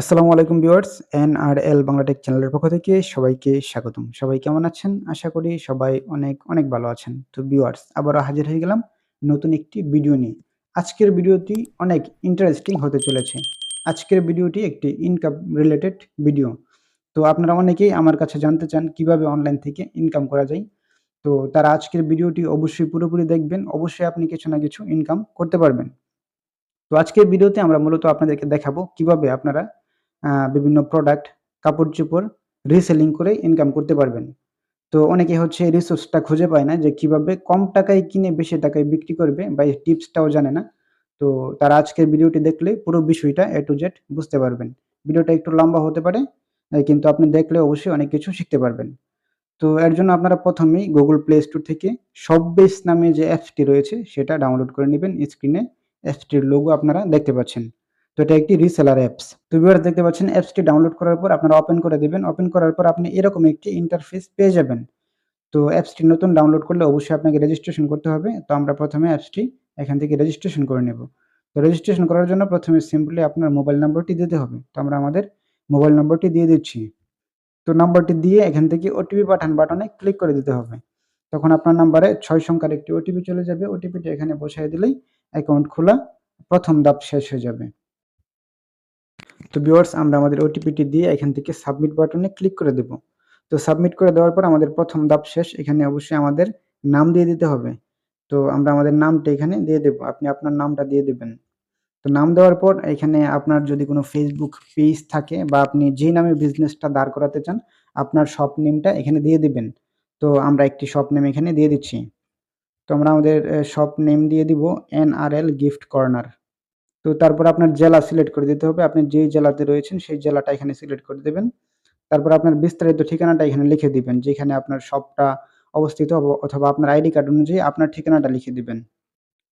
আসসালামু আলাইকুম viewers N R L Banglatech চ্যানেলের পক্ষ থেকে সবাইকে স্বাগতম। সবাই কেমন আছেন? আশা করি সবাই অনেক অনেক ভালো আছেন। তো ভিউয়ার্স, আবারও হাজির হয়ে গেলাম নতুন একটি ভিডিও নিয়ে। আজকের ভিডিওটি অনেক ইন্টারেস্টিং হতে চলেছে। আজকের ভিডিওটি একটি ইনকাম রিলেটেড ভিডিও তো আপনারা অনেকেই আমার কাছে জানতে চান কীভাবে অনলাইন থেকে ইনকাম করা যায়। তো তারা আজকের ভিডিওটি অবশ্যই পুরোপুরি দেখবেন, অবশ্যই আপনি কিছু না কিছু ইনকাম করতে পারবেন। তো আজকের ভিডিওতে আমরা মূলত আপনাদেরকে দেখাবো কীভাবে আপনারা বিভিন্ন প্রোডাক্ট কাপড়-চোপড় রিসেলিং করে ইনকাম করতে পারবেন। তো অনেকে হচ্ছে এই রিসোর্সটা খুঁজে পায় না যে কীভাবে কম টাকায় কিনে বেশি টাকায় বিক্রি করবে বা এই টিপসটাও জানে না। তো তারা আজকের ভিডিওটি দেখলে পুরো বিষয়টা এ টু জেড বুঝতে পারবেন। ভিডিওটা একটু লম্বা হতে পারে কিন্তু আপনি দেখলে অবশ্যই অনেক কিছু শিখতে পারবেন। তো এর জন্য আপনারা ১ম এই Google Play Store থেকে শপবেস নামে যে অ্যাপসটি রয়েছে, সেটা ডাউনলোড করে নেবেন স্ক্রিনে অ্যাপসটির লোগো আপনারা দেখতে পাচ্ছেন। এটা একটি রিসেলার অ্যাপস। তো ভিউয়ার্স দেখতে পাচ্ছেন অ্যাপসটি ডাউনলোড করার পর আপনারা ওপেন করে দিবেন। ওপেন করার পর আপনি এরকম একটি ইন্টারফেস পেয়ে যাবেন। তো অ্যাপসটি নতুন ডাউনলোড করলে অবশ্যই আপনাকে রেজিস্ট্রেশন করতে হবে। তো আমরা প্রথমে অ্যাপসটি এখান থেকে রেজিস্ট্রেশন করে নেব। তো রেজিস্ট্রেশন করার জন্য প্রথমে সিম্পলি আপনার মোবাইল নাম্বারটি দিতে হবে। তো আমরা আমাদের মোবাইল নম্বরটি দিয়ে দিচ্ছি। তো নাম্বারটি দিয়ে এখান থেকে ওটিপি পাঠান বাটনে ক্লিক করে দিতে হবে। তখন আপনার নাম্বারে ছয় সংখ্যার একটি ওটিপি চলে যাবে। ওটিপিটি এখানে বসায় দিলেই অ্যাকাউন্ট খোলা, প্রথম ধাপ শেষ হয়ে যাবে। তো ভিউয়ার্স আমরা আমাদের ওটিপিটি দিয়ে এখান থেকে সাবমিট বাটনে ক্লিক করে দেব। তো সাবমিট করে দেওয়ার পর আমাদের প্রথম ধাপ শেষ। এখানে অবশ্যই আমাদের নাম দিয়ে দিতে হবে। তো আমরা আমাদের নামটা এখানে দিয়ে দেব। আপনি আপনার নামটা দিয়ে দেবেন তো নাম দেওয়ার পর এখানে আপনার যদি কোনো ফেসবুক পেজ থাকে বা আপনি যেই নামে বিজনেসটা দাঁড় করাতে চান, আপনার শপ নেমটা এখানে দিয়ে দিবেন। তো আমরা একটি শপ নেম এখানে দিয়ে দিচ্ছি। তো আমরা আমাদের শপ নেম দিয়ে দিব NRL গিফট কর্নার। তো তারপর আপনার জেলা সিলেক্ট করে দিতে হবে। আপনি যেই জেলাতে রয়েছেন, সেই জেলাটা এখানে সিলেক্ট করে দেবেন তারপর আপনার বিস্তারিত ঠিকানাটা এখানে লিখে দিবেন। যেখানে আপনার শপটা অবস্থিত অথবা আপনার আইডি কার্ড অনুযায়ী আপনার ঠিকানাটা লিখে দিবেন।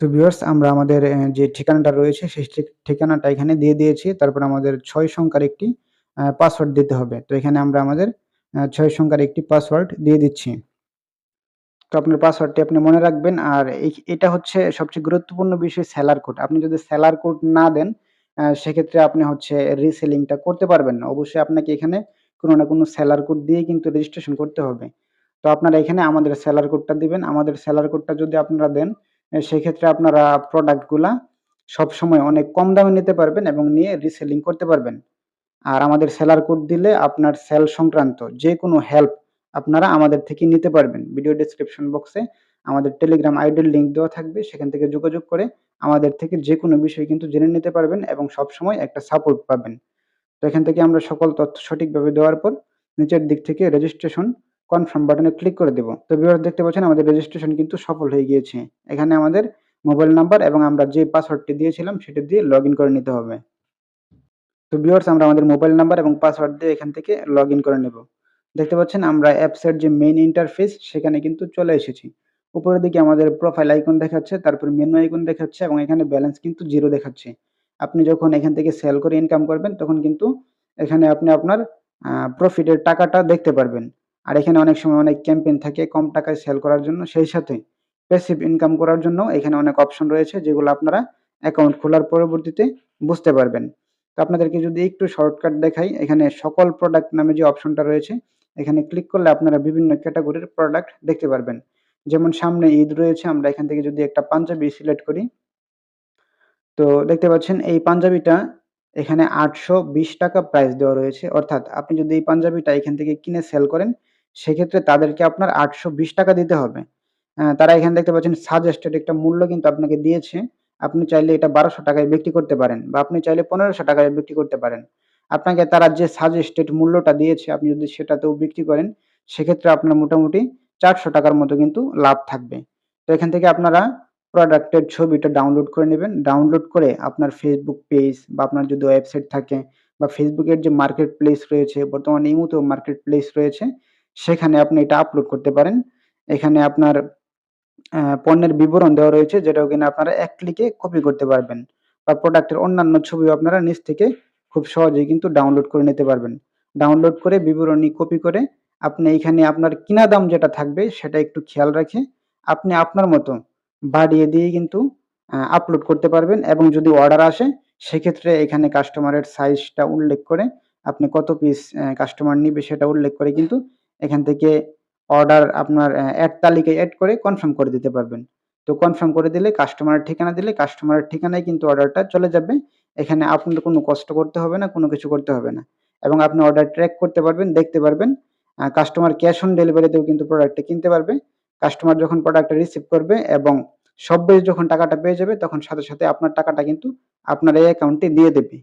তো ভিউয়ার্স আমরা আমাদের যে ঠিকানাটা রয়েছে, সেই ঠিকানাটা এখানে দিয়ে দিয়েছি। তারপর আমাদের ছয় সংখ্যার একটি পাসওয়ার্ড দিতে হবে। তো এখানে আমরা আমাদের ছয় সংখ্যার একটি পাসওয়ার্ড দিয়ে দিচ্ছি। তো আপনার পাসওয়ার্ডটি আপনি মনে রাখবেন। আর এটা হচ্ছে সবচেয়ে গুরুত্বপূর্ণ বিষয় সেলার কোড। আপনি যদি সেলার কোড না দেন সেক্ষেত্রে আপনি হচ্ছে রিসেলিংটা করতে পারবেন না। অবশ্যই আপনাকে এখানে কোনো না কোনো সেলার কোড দিয়ে কিন্তু রেজিস্ট্রেশন করতে হবে। তো আপনারা এখানে আমাদের সেলার কোডটা দিবেন। আমাদের সেলার কোডটা যদি আপনারা দেন সেক্ষেত্রে আপনারা প্রোডাক্টগুলা সবসময় অনেক কম দামে নিতে পারবেন এবং নিয়ে রিসেলিং করতে পারবেন। আর আমাদের সেলার কোড দিলে আপনার সেল সংক্রান্ত যে কোনো হেল্প আপনারা আমাদের থেকে নিতে পারবেন। ভিডিও ডেসক্রিপশন বক্সে আমাদের টেলিগ্রাম আইডির লিংক দেওয়া থাকবে। সেখান থেকে যোগাযোগ করে আমাদের থেকে যে কোনো বিষয় কিন্তু জেনে নিতে পারবেন এবং সবসময় একটা সাপোর্ট পাবেন। তো এখান থেকে আমরা সকল তথ্য সঠিকভাবে দেওয়ার পর নিচের দিক থেকে রেজিস্ট্রেশন কনফার্ম বাটনে ক্লিক করে দেব। তো ভিউয়ার্স দেখতে পাচ্ছেন আমাদের রেজিস্ট্রেশন কিন্তু সফল হয়ে গিয়েছে। এখানে আমাদের মোবাইল নাম্বার এবং আমরা যে পাসওয়ার্ডটি দিয়েছিলাম সেটি দিয়ে লগইন করে নিতে হবে। তো ভিউয়ার্স আমরা আমাদের মোবাইল নাম্বার এবং পাসওয়ার্ড দিয়ে এখান থেকে লগইন করে নেব। দেখতে পাচ্ছেন আমরা অ্যাপসের যে মেইন ইন্টারফেস সেখানে কিন্তু চলে এসেছি। উপরের দিকে আমাদের প্রোফাইল আইকন দেখাচ্ছে, তারপর মেনু আইকন দেখাচ্ছে এবং এখানে ব্যালেন্স কিন্তু জিরো দেখাচ্ছে। আপনি যখন এখান থেকে সেল করে ইনকাম করবেন তখন কিন্তু এখানে আপনি আপনার প্রফিটের টাকাটা দেখতে পারবেন। আর এখানে অনেক সময় অনেক ক্যাম্পেইন থাকে কম টাকায় সেল করার জন্য। সেই সাথে প্যাসিভ ইনকাম করার জন্য এখানে অনেক অপশন রয়েছে যেগুলো আপনারা অ্যাকাউন্ট খোলার পরবর্তীতে বুঝতে পারবেন। তো আপনাদেরকে যদি একটু শর্টকাট দেখাই, এখানে সকল প্রোডাক্ট নামে যে অপশনটা রয়েছে এখানে ক্লিক করলে আপনারা বিভিন্ন ক্যাটাগরির প্রোডাক্ট দেখতে পারবেন। যেমন সামনে ঈদ রয়েছে, আমরা এখান থেকে যদি একটা পাঞ্জাবি সিলেক্ট করি, তো দেখতে পাচ্ছেন এই পাঞ্জাবিটা এখানে ৳৮২০ প্রাইস দেওয়া রয়েছে। অর্থাৎ আপনি যদি এই পাঞ্জাবিটা এখান থেকে কিনে সেল করেন, সেক্ষেত্রে তাদেরকে আপনার ৳৮২০ দিতে হবে। তারা এখানে দেখতে পাচ্ছেন সাজেস্টেড একটা মূল্য কিন্তু আপনাকে দিয়েছে। আপনি চাইলে এটা বারোশো টাকায় বিক্রি করতে পারেন বা আপনি চাইলে পনেরোশো টাকায় বিক্রি করতে পারেন। আপনাকে তারা যে সাজেস্টেড মূল্যটা দিয়েছে, আপনি যদি সেটাতেও বিক্রি করেন, সেক্ষেত্রে আপনার মোটামুটি চারশো টাকার মতো কিন্তু লাভ থাকবে। তো এখান থেকে আপনারা প্রোডাক্টের ছবিটা ডাউনলোড করে নেবেন ডাউনলোড করে আপনার ফেসবুক পেজ বা আপনার যদি ওয়েবসাইট থাকে বা ফেসবুকের যে মার্কেট প্লেস রয়েছে, বর্তমানে ইমোতেও মার্কেট প্লেস রয়েছে, সেখানে আপনি এটা আপলোড করতে পারেন। এখানে আপনার পণ্যের বিবরণ দেওয়া রয়েছে, যেটাও কিনা আপনারা এক ক্লিকে কপি করতে পারবেন। বা প্রোডাক্টের অন্যান্য ছবিও আপনারা নিচ থেকে খুব সহজেই কিন্তু ডাউনলোড করে নিতে পারবেন। ডাউনলোড করে বিবরণী কপি করে আপনি এইখানে আপনার কিনা দাম যেটা থাকবে সেটা একটু খেয়াল রাখে আপনি আপনার মতো বাড়িয়ে দিয়ে কিন্তু আপলোড করতে পারবেন এবং যদি অর্ডার আসে, সেক্ষেত্রে এখানে কাস্টমারের সাইজটা উল্লেখ করে আপনি কত পিস কাস্টমার নিবে সেটা উল্লেখ করে কিন্তু এখান থেকে অর্ডার আপনার অ্যাড তালিকায় অ্যাড করে কনফার্ম করে দিতে পারবেন তো কনফার্ম করে দিলে কাস্টমারের ঠিকানা দিলে কাস্টমারের ঠিকানায় কিন্তু অর্ডারটা চলে যাবে এখানে আপনার কোনো কষ্ট করতে হবে না, কোনো কিছু করতে হবে না। এবং আপনি অর্ডার ট্র্যাক করতে পারবেন, দেখতে পারবেন। কাস্টমার ক্যাশ অন ডেলিভারিতেও কিন্তু প্রোডাক্টটা কিনতে পারবে। কাস্টমার যখন প্রোডাক্টটা রিসিভ করবে এবং সব্বেশ যখন টাকাটা পেয়ে যাবে, তখন সাথে সাথে আপনার টাকাটা কিন্তু আপনার এই অ্যাকাউন্টে দিয়ে দেবে।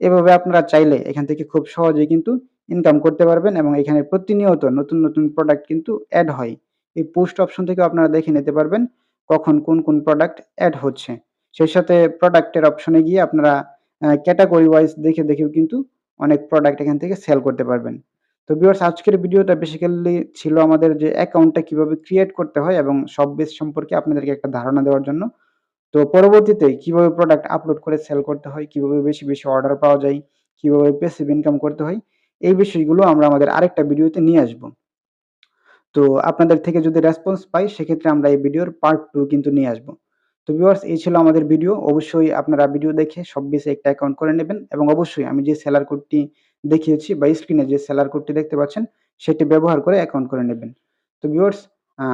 এভাবে আপনারা চাইলে এখান থেকে খুব সহজেই কিন্তু ইনকাম করতে পারবেন এবং এখানে প্রতিনিয়ত নতুন নতুন প্রোডাক্ট কিন্তু অ্যাড হয়। এই পোস্ট অপশন থেকে আপনারা দেখে নিতে পারবেন কখন কোন কোন প্রোডাক্ট অ্যাড হচ্ছে। সেই সাথে প্রোডাক্টের অপশনে গিয়ে আপনারা ক্যাটাগরি ওয়াইজ দেখে দেখেও কিন্তু অনেক প্রোডাক্ট এখান থেকে সেল করতে পারবেন। তো ভিউয়ার্স আজকের ভিডিওটা বেসিক্যালি ছিল আমাদের যে অ্যাকাউন্টটা কীভাবে ক্রিয়েট করতে হয় এবং সব বেস সম্পর্কে আপনাদেরকে একটা ধারণা দেওয়ার জন্য। তো পরবর্তীতে কীভাবে প্রোডাক্ট আপলোড করে সেল করতে হয়, কীভাবে বেশি বেশি অর্ডার পাওয়া যায়, কীভাবে পেসিভ ইনকাম করতে হয়, এই বিষয়গুলো আমরা আমাদের আরেকটা ভিডিওতে নিয়ে আসব। তো আপনাদের থেকে যদি রেসপন্স পাই, সেক্ষেত্রে আমরা এই ভিডিওর পার্ট টু কিন্তু নিয়ে আসব। তো ভিউয়ার্স এই ছিল আমাদের ভিডিও অবশ্যই আপনারা ভিডিও দেখে সব বেশি একটা অ্যাকাউন্ট করে নেবেন এবং অবশ্যই আমি যে সেলার কোডটি দেখিয়েছি বা স্ক্রিনে যে সেলার কোডটি দেখতে পাচ্ছেন, সেটি ব্যবহার করে অ্যাকাউন্ট করে নেবেন। তো ভিউয়ার্স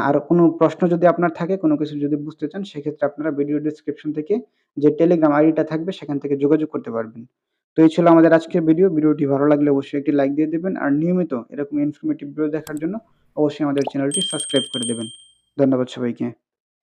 আর কোনো প্রশ্ন যদি আপনার থাকে, কোনো কিছু যদি বুঝতে চান, সেক্ষেত্রে আপনারা ভিডিও ডিসক্রিপশন থেকে যে টেলিগ্রাম আইডিটা থাকবে, সেখান থেকে যোগাযোগ করতে পারবেন। তো এই ছিল আমাদের আজকের ভিডিও ভিডিওটি ভালো লাগলে অবশ্যই একটি লাইক দিয়ে দেবেন। আর নিয়মিত এরকম ইনফরমেটিভ ভিডিও দেখার জন্য অবশ্যই আমাদের চ্যানেলটি সাবস্ক্রাইব করে দেবেন। ধন্যবাদ সবাইকে।